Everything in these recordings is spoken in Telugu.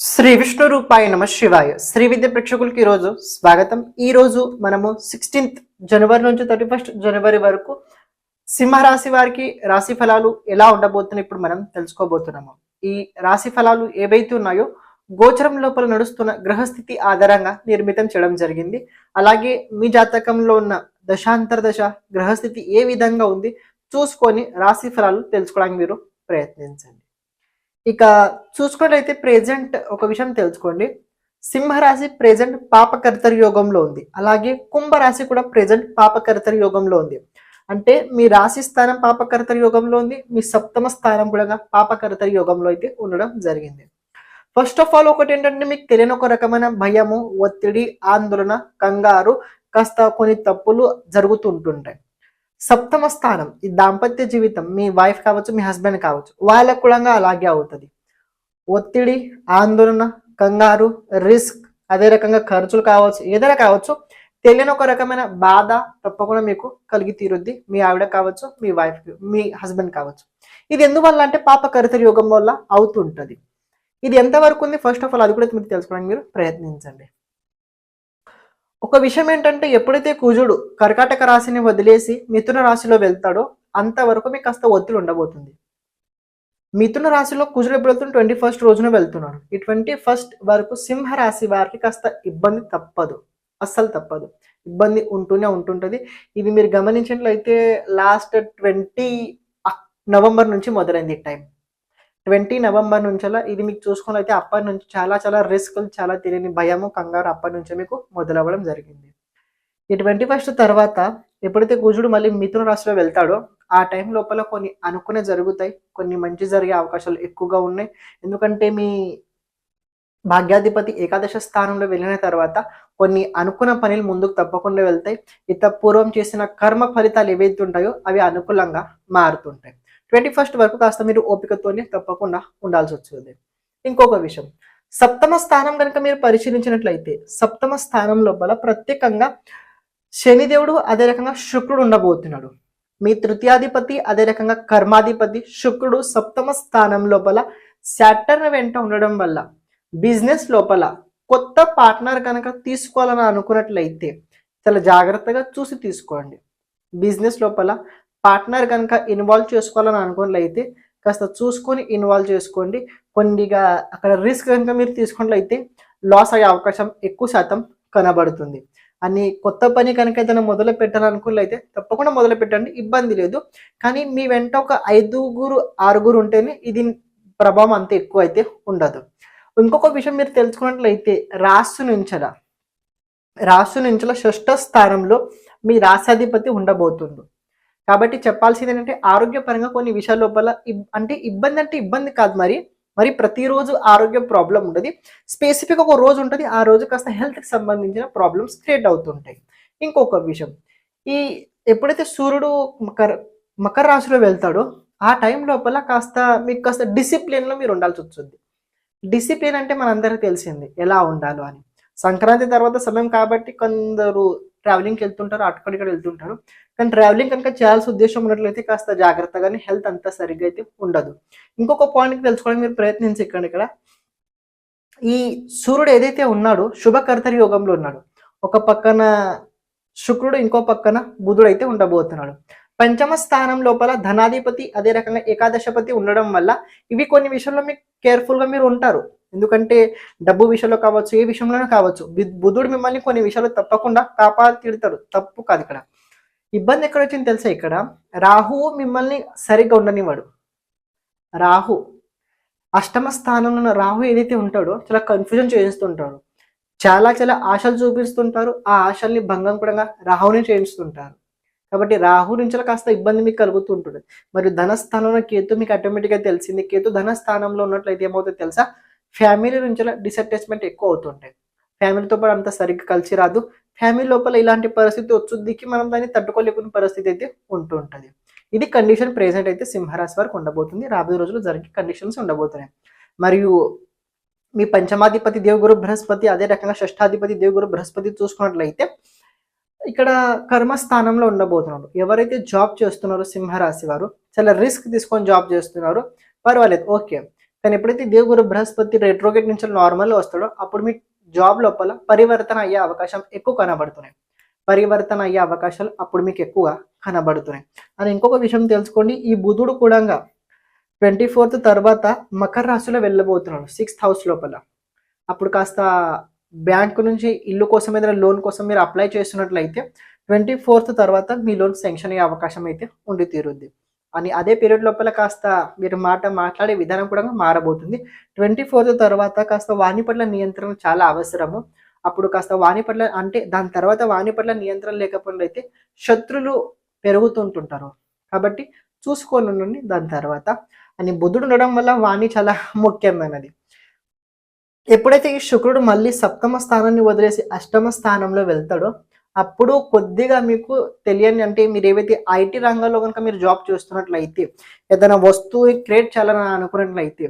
శ్రీ విష్ణు రూపాయ నమ శివాయ. శ్రీ విద్య ప్రేక్షకులకి ఈ రోజు స్వాగతం. ఈ రోజు మనము సిక్స్టీన్త్ జనవరి నుంచి థర్టీ ఫస్ట్ జనవరి వరకు సింహరాశి వారికి రాశి ఫలాలు ఎలా ఉండబోతున్నాయి ఇప్పుడు మనం తెలుసుకోబోతున్నాము. ఈ రాశి ఫలాలు ఏవైతే ఉన్నాయో గోచరం లోపల నడుస్తున్న గ్రహస్థితి ఆధారంగా నిర్మితం చేయడం జరిగింది. అలాగే మీ జాతకంలో ఉన్న దశాంతర దశ గ్రహస్థితి ఏ విధంగా ఉంది చూసుకొని రాశి ఫలాలు తెలుసుకోవడానికి మీరు ప్రయత్నించండి. ఇక చూసుకున్నట్లయితే ప్రెజెంట్ ఒక విషయం తెలుసుకోండి. సింహరాశి ప్రెజెంట్ పాపకర్తరి యోగంలో ఉంది. అలాగే కుంభరాశి కూడా ప్రెజెంట్ పాపకర్తరి యోగంలో ఉంది. అంటే మీ రాశి స్థానం పాపకర్తరి యోగంలో ఉంది. మీ సప్తమ స్థానం కూడా పాపకర్తరి యోగంలో అయితే ఉండడం జరిగింది. ఫస్ట్ ఆఫ్ ఆల్ ఒకటి ఏంటంటే మీకు తెలియని ఒక రకమైన భయము ఒత్తిడి ఆందోళన కంగారు కాస్త కొన్ని తప్పులు జరుగుతుంటుంటాయి. సప్తమ స్థానం. ఈ దాంపత్య జీవితం మీ వైఫ్ కావచ్చు మీ హస్బెండ్ కావచ్చు వాళ్ళకు కూడా అలాగే అవుతుంది. ఒత్తిడి ఆందోళన కంగారు రిస్క్ అదే రకంగా ఖర్చులు కావచ్చు ఏదైనా కావచ్చు తెలియని ఒక రకమైన బాధ తప్పకుండా మీకు కలిగి తీరుద్ది. మీ ఆవిడ కావచ్చు మీ వైఫ్ మీ హస్బెండ్ కావచ్చు. ఇది ఎందువల్ల అంటే పాప కరితరి యోగం వల్ల అవుతుంటది. ఇది ఎంతవరకు ఉంది? ఫస్ట్ ఆఫ్ ఆల్ అది కూడా మీరు తెలుసుకోవడానికి మీరు ప్రయత్నించండి. ఒక విషయం ఏంటంటే ఎప్పుడైతే కుజుడు కర్కాటక రాశిని వదిలేసి మిథున రాశిలో వెళ్తాడో అంతవరకు మీకు కాస్త ఒత్తిడి ఉండబోతుంది. మిథున రాశిలో కుజుడు ఎప్పుడు వెళ్తున్నాడు ట్వంటీ ఫస్ట్ రోజున వెళ్తున్నాడు. ఈ ట్వంటీ ఫస్ట్ వరకు సింహ రాశి వారికి కాస్త ఇబ్బంది తప్పదు. అస్సలు తప్పదు. ఇబ్బంది ఉంటూనే ఉంటుంటుంది. ఇది మీరు గమనించినట్లయితే లాస్ట్ ట్వంటీ నవంబర్ నుంచి మొదలైంది ఈ టైం. ట్వంటీ నవంబర్ నుంచేలా ఇది మీకు చూసుకుని అయితే అప్పటి నుంచి చాలా చాలా రిస్క్ చాలా తెలియని భయము కంగారు అప్పటి నుంచి మీకు మొదలవ్వడం జరిగింది. ఈ ట్వంటీ ఫస్ట్ తర్వాత ఎప్పుడైతే కుజుడు మళ్ళీ మిథున రాశిలో వెళ్తాడో ఆ టైం లోపల కొన్ని అనుకునే జరుగుతాయి కొన్ని మంచి జరిగే అవకాశాలు ఎక్కువగా ఉన్నాయి. ఎందుకంటే మీ భాగ్యాధిపతి ఏకాదశ స్థానంలో వెళ్ళిన తర్వాత కొన్ని అనుకున్న పనులు ముందుకు తప్పకుండా వెళ్తాయి. ఇత పూర్వం చేసిన కర్మ ఫలితాలు ఏవైతే ఉంటాయో అవి అనుకూలంగా మారుతుంటాయి. ట్వంటీ ఫస్ట్ వరకు కాస్త మీరు ఓపికతోనే తప్పకుండా ఉండాల్సి వచ్చింది. ఇంకొక విషయం. సప్తమ స్థానం కనుక మీరు పరిశీలించినట్లయితే సప్తమ స్థానం లోపల ప్రత్యేకంగా శనిదేవుడు అదే రకంగా శుక్రుడు ఉండబోతున్నాడు. మీ తృతీయాధిపతి అదే రకంగా కర్మాధిపతి శుక్రుడు సప్తమ స్థానం లోపల శాటర్న్ వెంట ఉండడం వల్ల బిజినెస్ లోపల కొత్త పార్ట్నర్ కనుక తీసుకోవాలని అనుకున్నట్లయితే చాలా జాగ్రత్తగా చూసి తీసుకోండి. బిజినెస్ లోపల పార్ట్నర్ కనుక ఇన్వాల్వ్ చేసుకోవాలని అనుకున్నట్లయితే కాస్త చూసుకొని ఇన్వాల్వ్ చేసుకోండి. కొన్నిగా అక్కడ రిస్క్ కనుక మీరు తీసుకున్నట్లయితే లాస్ అయ్యే అవకాశం ఎక్కువ శాతం కనబడుతుంది. అని కొత్త పని కనుక ఏదైనా మొదలు పెట్టాలనుకున్నట్లయితే తప్పకుండా మొదలు పెట్టండి ఇబ్బంది లేదు. కానీ మీ వెంట ఒక ఐదుగురు ఆరుగురు ఉంటేనే ఇది ప్రభావం అంత ఎక్కువ అయితే ఉండదు. ఇంకొక విషయం మీరు తెలుసుకున్నట్లయితే రాసు నుంచల రాసు నుంచల షష్ఠ స్థానంలో మీ రాసాధిపతి ఉండబోతుండు. కాబట్టి చెప్పాల్సింది ఏంటంటే ఆరోగ్యపరంగా కొన్ని విషయాల లోపల అంటే ఇబ్బంది అంటే ఇబ్బంది కాదు మరి. మరి ప్రతిరోజు ఆరోగ్య ప్రాబ్లం ఉంటుంది స్పెసిఫిక్ ఒక రోజు ఉంటుంది. ఆ రోజు కాస్త హెల్త్కి సంబంధించిన ప్రాబ్లమ్స్ క్రియేట్ అవుతుంటాయి. ఇంకొక విషయం. ఈ ఎప్పుడైతే సూర్యుడు మకర మకర రాశిలో వెళ్తాడో ఆ టైం లోపల కాస్త మీకు కాస్త డిసిప్లిన్లో మీరు ఉండాల్సి వస్తుంది. డిసిప్లిన్ అంటే మనందరికీ తెలిసింది. ఎలా ఉండాలో అని. సంక్రాంతి తర్వాత సమయం కాబట్టి కొందరు ట్రావెలింగ్కి వెళ్తుంటారు అటుకడిక్కడ వెళ్తుంటారు. కానీ ట్రావెలింగ్ కనుక చేయాల్సిన ఉద్దేశం ఉన్నట్లయితే కాస్త జాగ్రత్తగానే హెల్త్ అంతా సరిగ్గా అయితే ఉండదు. ఇంకొక పాయింట్ తెలుసుకోవడానికి మీరు ప్రయత్నించి ఇక్కడ. ఈ సూర్యుడు ఏదైతే ఉన్నాడో శుభకర్తరి యోగంలో ఉన్నాడు. ఒక పక్కన శుక్రుడు ఇంకో పక్కన బుధుడు అయితే ఉండబోతున్నాడు. పంచమ స్థానం లోపల ధనాధిపతి అదే రకంగా ఏకాదశపతి ఉండడం వల్ల ఇవి కొన్ని విషయంలో మీకు కేర్ఫుల్గా మీరు ఉంటారు. ఎందుకంటే డబ్బు విషయంలో కావచ్చు ఏ విషయంలోనూ కావచ్చు బుధుడు మిమ్మల్ని కొన్ని విషయాలు తప్పకుండా కాపాడి తిడతాడు తప్పు కాదు ఇక్కడ. ఇబ్బంది ఎక్కడ వచ్చింది తెలుసా ఇక్కడ? రాహువు మిమ్మల్ని సరిగ్గా ఉండనివాడు రాహు అష్టమ స్థానంలో ఉన్న రాహు ఏదైతే ఉంటాడో చాలా కన్ఫ్యూజన్ చేయిస్తుంటాడు. చాలా చాలా ఆశలు చూపిస్తుంటారు. ఆ ఆశల్ని భంగం కూడా రాహుని చేయిస్తుంటారు. కాబట్టి రాహు నుంచి కాస్త ఇబ్బంది మీకు కలుగుతూ ఉంటుంది మరియు ధనస్థానంలో కేతు మీకు ఆటోమేటిక్గా తెలిసింది. కేతు ధనస్థానంలో ఉన్నట్లయితే ఏమవుతుంది తెలుసా? ఫ్యామిలీ నుంచి డిసటాచ్మెంట్ ఎక్కువ అవుతుంటాయి ఫ్యామిలీతో పాటు అంత సరిగ్గా కలిసి రాదు. ఫ్యామిలీ లోపల ఇలాంటి పరిస్థితి వచ్చుద్దికి మనం దాన్ని తట్టుకోలేకున్న పరిస్థితి అయితే ఉంటూ ఉంటుంది ఇది కండిషన్ ప్రెసెంట్ అయితే సింహరాశి వరకు ఉండబోతుంది. రాబోయే రోజులు జరిగే కండిషన్స్ ఉండబోతున్నాయి. మరియు మీ పంచమాధిపతి దేవుగురు బృహస్పతి అదే రకంగా షష్టాధిపతి దేవుగురు బృహస్పతి చూసుకున్నట్లయితే ఇక్కడ కర్మస్థానంలో ఉండబోతున్నారు. ఎవరైతే జాబ్ చేస్తున్నారో సింహరాశి వారు చాలా రిస్క్ తీసుకొని జాబ్ చేస్తున్నారో పర్వాలేదు ఓకే. కానీ ఎప్పుడైతే దేవుగురు బృహస్పతి రెట్రోగేట్ నుంచి నార్మల్ వస్తాడో అప్పుడు మీ జాబ్ లోపల పరివర్తన అయ్యే అవకాశం ఎక్కువ కనబడుతున్నాయి. పరివర్తన అయ్యే అవకాశాలు అప్పుడు మీకు ఎక్కువగా కనబడుతున్నాయి. అని ఇంకొక విషయం తెలుసుకోండి. ఈ బుధుడు కూడా ట్వంటీ ఫోర్త్ తర్వాత మకర రాశిలో వెళ్ళబోతున్నాడు సిక్స్త్ హౌస్ లోపల. అప్పుడు కాస్త బ్యాంకు నుంచి ఇల్లు కోసం ఏదైనా లోన్ కోసం మీరు అప్లై చేస్తున్నట్లయితే ట్వంటీ ఫోర్త్ తర్వాత మీ లోన్ శాంక్షన్ అయ్యే అవకాశం అయితే ఉండి తీరుద్ది. అని అదే పీరియడ్ లోపల కాస్త మీరు మాట మాట్లాడే విధానం కూడా మారబోతుంది. ట్వంటీ ఫోర్త్ తర్వాత కాస్త వాణి పట్ల నియంత్రణ చాలా అవసరము. అప్పుడు కాస్త వాణి పట్ల అంటే దాని తర్వాత వాణి పట్ల నియంత్రణ అయితే శత్రులు పెరుగుతుంటుంటారు. కాబట్టి చూసుకొని ఉండండి దాని తర్వాత. అని బుధుడు ఉండడం వల్ల వాణి చాలా ముఖ్యమైనది. ఎప్పుడైతే ఈ శుక్రుడు మళ్ళీ సప్తమ స్థానాన్ని వదిలేసి అష్టమ స్థానంలో వెళ్తాడో అప్పుడు కొద్దిగా మీకు తెలియని అంటే మీరు ఏవైతే ఐటీ రంగంలో కనుక మీరు జాబ్ చేస్తున్నట్లయితే ఏదైనా వస్తువు క్రియేట్ చేయాలని అనుకున్నట్లయితే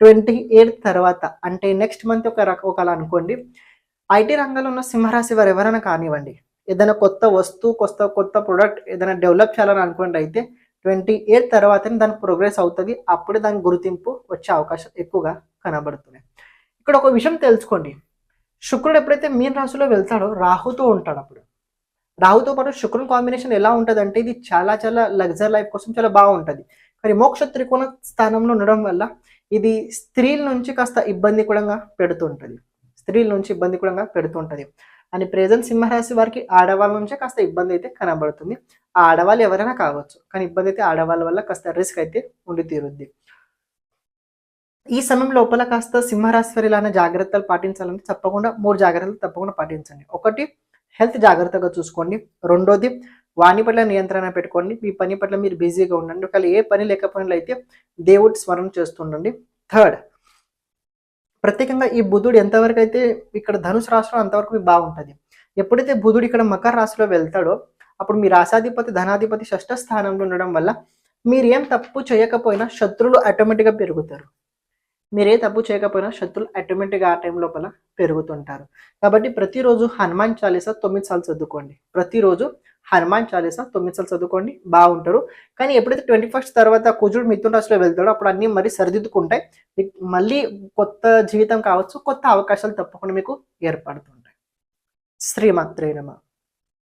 ట్వంటీ ఎయిత్ తర్వాత అంటే నెక్స్ట్ మంత్ ఒక రక ఒకలా అనుకోండి ఐటీ రంగంలో ఉన్న సింహరాశి వారు ఎవరైనా కానివ్వండి ఏదైనా కొత్త వస్తువు కొత్త కొత్త ప్రొడక్ట్ ఏదైనా డెవలప్ చేయాలని అనుకోండి అయితే ట్వంటీ ఎయిత్ తర్వాతనే దాని ప్రోగ్రెస్ అవుతుంది. అప్పుడే దాని గుర్తింపు వచ్చే అవకాశం ఎక్కువగా కనబడుతున్నాయి ఇక్కడ ఒక విషయం తెలుసుకోండి. శుక్రుడు ఎప్పుడైతే మీన రాశిలో వెళ్తాడో రాహుతో ఉంటాడు అప్పుడు. రాహుతో పాటు శుక్రుని కాంబినేషన్ ఎలా ఉంటుంది అంటే ఇది చాలా చాలా లగ్జర్ లైఫ్ కోసం చాలా బాగుంటుంది. కానీ మోక్ష త్రికోణ స్థానంలో ఉండడం వల్ల ఇది స్త్రీల నుంచి కాస్త ఇబ్బంది కూడా పెడుతుంటుంది. స్త్రీల నుంచి ఇబ్బంది కూడా పెడుతుంటుంది. అని ప్రెజెంట్ సింహరాశి వారికి ఆడవాళ్ళ నుంచే కాస్త ఇబ్బంది అయితే కనబడుతుంది. ఆ ఆడవాళ్ళు ఎవరైనా కావచ్చు. కానీ ఇబ్బంది అయితే ఆడవాళ్ళ వల్ల కాస్త రిస్క్ అయితే ఉండి తీరుద్ది. ఈ సమయం లోపల కాస్త సింహరాశి వారి ఇలానే జాగ్రత్తలు పాటించాలంటే తప్పకుండా మూడు జాగ్రత్తలు తప్పకుండా పాటించండి. ఒకటి హెల్త్ జాగ్రత్తగా చూసుకోండి. రెండోది వాణి పట్ల నియంత్రణ పెట్టుకోండి. మీ పని పట్ల మీరు బిజీగా ఉండండి. ఒకవేళ ఏ పని లేకపోయినట్లయితే దేవుడి స్మరణ చేస్తుండండి. థర్డ్ ప్రత్యేకంగా ఈ బుధుడు ఎంతవరకు అయితే ఇక్కడ ధనుసు రాశిలో అంతవరకు మీకు బాగుంటుంది ఎప్పుడైతే బుధుడు ఇక్కడ మకర రాశిలో వెళ్తాడో అప్పుడు మీ రాశాధిపతి ధనాధిపతి షష్ఠ స్థానంలో ఉండడం వల్ల మీరు ఏం తప్పు చేయకపోయినా శత్రువులు ఆటోమేటిక్గా పెరుగుతారు. మీరే తప్పు చేయకపోయినా శత్రులు ఆటోమేటిక్గా ఆ టైం లోపల పెరుగుతుంటారు. కాబట్టి ప్రతిరోజు హనుమాన్ చాలీసా తొమ్మిది సార్లు చదువుకోండి ప్రతిరోజు హనుమాన్ చాలీసా తొమ్మిది సార్లు చదువుకోండి బాగుంటారు. కానీ ఎప్పుడైతే ట్వంటీ ఫస్ట్ తర్వాత కుజుడు మిథున రాశిలో వెళ్తాడో అప్పుడు అన్ని మరీ సరిదిద్దుకుంటాయి. మీకు మళ్ళీ కొత్త జీవితం కావచ్చు కొత్త అవకాశాలు తప్పకుండా మీకు ఏర్పడుతుంటాయి. శ్రీమాత్రేనమా